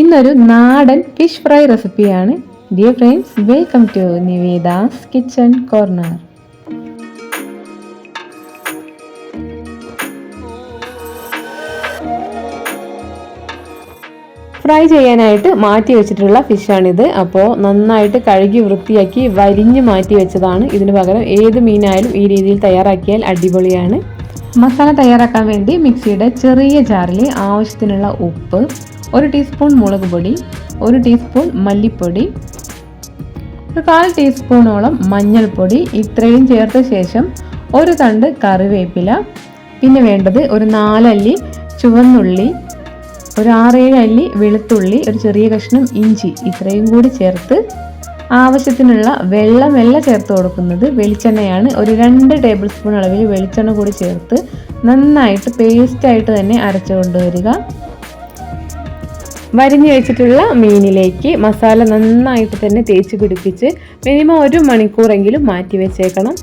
ഇന്നൊരു നാടൻ fish fry റെസിപ്പിയാണ് dear friends welcome to Niveda's kitchen corner fry ചെയ്യാനായിട്ട് മാറ്റി വെച്ചിട്ടുള്ള ഫിഷാണിത് അപ്പോൾ നന്നായിട്ട് കഴുകി വൃത്തിയാക്കി വരിഞ്ഞ് മാറ്റി വെച്ചതാണ്. ഇതിന് പകരം ഏത് മീനായാലും ഈ രീതിയിൽ തയ്യാറാക്കിയാൽ അടിപൊളിയാണ്. മസാല തയ്യാറാക്കാൻ വേണ്ടി മിക്സിയുടെ ചെറിയ ജാറിൽ ആവശ്യത്തിനുള്ള ഉപ്പ് ഒരു ടീസ്പൂൺ മുളക് പൊടി ഒരു ടീസ്പൂൺ മല്ലിപ്പൊടി ഒരു കാൽ ടീസ്പൂണോളം മഞ്ഞൾപ്പൊടി ഇത്രയും ചേർത്ത ശേഷം ഒരു തണ്ട് കറിവേപ്പില പിന്നെ വേണ്ടത് ഒരു നാലല്ലി ചുവന്നുള്ളി ഒരു ആറേഴ് അല്ലി വെളുത്തുള്ളി ഒരു ചെറിയ കഷ്ണം ഇഞ്ചി ഇത്രയും കൂടി ചേർത്ത് ആവശ്യത്തിനുള്ള വെള്ളമല്ല ചേർത്ത് കൊടുക്കുന്നത് വെളിച്ചെണ്ണയാണ്. ഒരു രണ്ട് ടേബിൾ സ്പൂൺ അളവിൽ വെളിച്ചെണ്ണ കൂടി ചേർത്ത് നന്നായിട്ട് പേസ്റ്റായിട്ട് തന്നെ അരച്ചു കൊണ്ടുവരിക. വരിഞ്ഞു വെച്ചിട്ടുള്ള മീനിലേക്ക് മസാല നന്നായിട്ട് തന്നെ തേച്ച് പിടിപ്പിച്ച് മിനിമം ഒരു മണിക്കൂറെങ്കിലും മാറ്റി വെച്ചേക്കണം.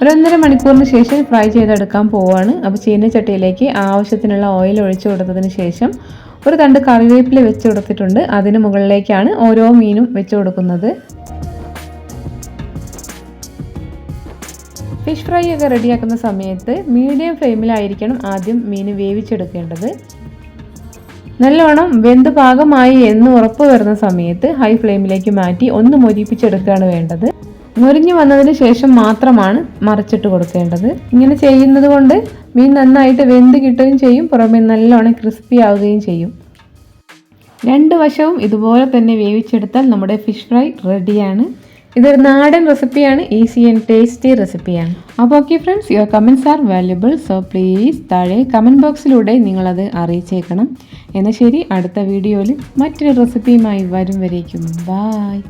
ഒരൊന്നര മണിക്കൂറിന് ശേഷം ഫ്രൈ ചെയ്തെടുക്കാൻ പോവാണ്. അപ്പോൾ ചീനച്ചട്ടിയിലേക്ക് ആവശ്യത്തിനുള്ള ഓയിൽ ഒഴിച്ചു കൊടുത്തതിന് ശേഷം ഒരു തണ്ട് കറിവേപ്പില വെച്ച് കൊടുത്തിട്ടുണ്ട്. അതിന് മുകളിലേക്കാണ് ഓരോ മീനും വെച്ച് കൊടുക്കുന്നത്. ഫിഷ് ഫ്രൈ ഒക്കെ റെഡിയാക്കുന്ന സമയത്ത് മീഡിയം ഫ്ലെയിമിലായിരിക്കണം ആദ്യം മീൻ വേവിച്ചെടുക്കേണ്ടത്. നല്ലോണം വെന്ത് പാകമായി എന്ന് ഉറപ്പ് വരുന്ന സമയത്ത് ഹൈ ഫ്ലെയിമിലേക്ക് മാറ്റി ഒന്ന് മൊരിപ്പിച്ചെടുക്കുകയാണ് വേണ്ടത്. മുരിഞ്ഞു വന്നതിന് ശേഷം മാത്രമാണ് മറിച്ചിട്ട് കൊടുക്കേണ്ടത്. ഇങ്ങനെ ചെയ്യുന്നത് കൊണ്ട് മീൻ നന്നായിട്ട് വെന്ത് കിട്ടുകയും ചെയ്യും പുറമെ നല്ലോണം ക്രിസ്പി ആവുകയും ചെയ്യും. രണ്ട് വശവും ഇതുപോലെ തന്നെ വേവിച്ചെടുത്താൽ നമ്മുടെ ഫിഷ് ഫ്രൈ റെഡിയാണ് ഇതൊരു നാടൻ റെസിപ്പിയാണ് ഈസി ആൻഡ് ടേസ്റ്റി റെസിപ്പിയാണ് അപ്പോൾ okay friends your comments are valuable so please താഴെ കമന്റ് ബോക്സിലൂടെ നിങ്ങളത് അറിയിച്ചേക്കണം. എന്നാൽ ശരി അടുത്ത വീഡിയോയിൽ മറ്റൊരു റെസിപ്പിയുമായി വരും വരേക്കും. ബായ്